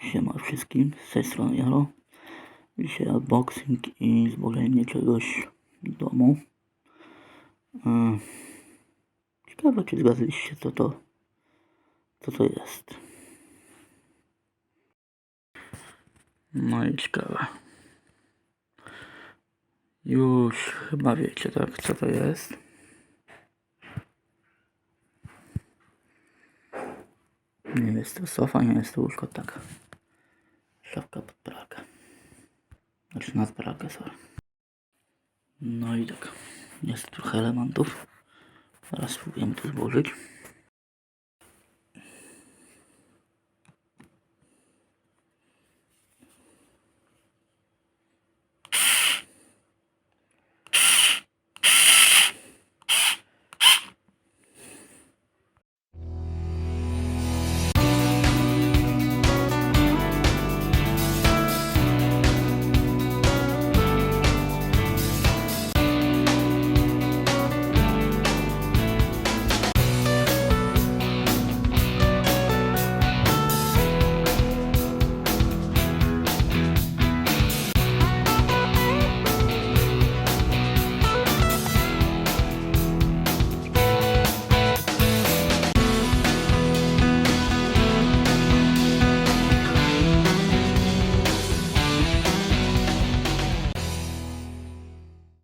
Siema wszystkim, z tej strony Jaro. Dzisiaj unboxing i zbogajenie czegoś w domu. E, Ciekawe czy zgadliście co to, co to jest. No i ciekawe. Już chyba wiecie tak co to jest. Nie jest to sofa, nie jest to łóżko, tak. Szafka pod pralkę. Znaczy nad pralkę, sorry. No i tak. Jest trochę elementów. Zaraz spróbujemy to złożyć.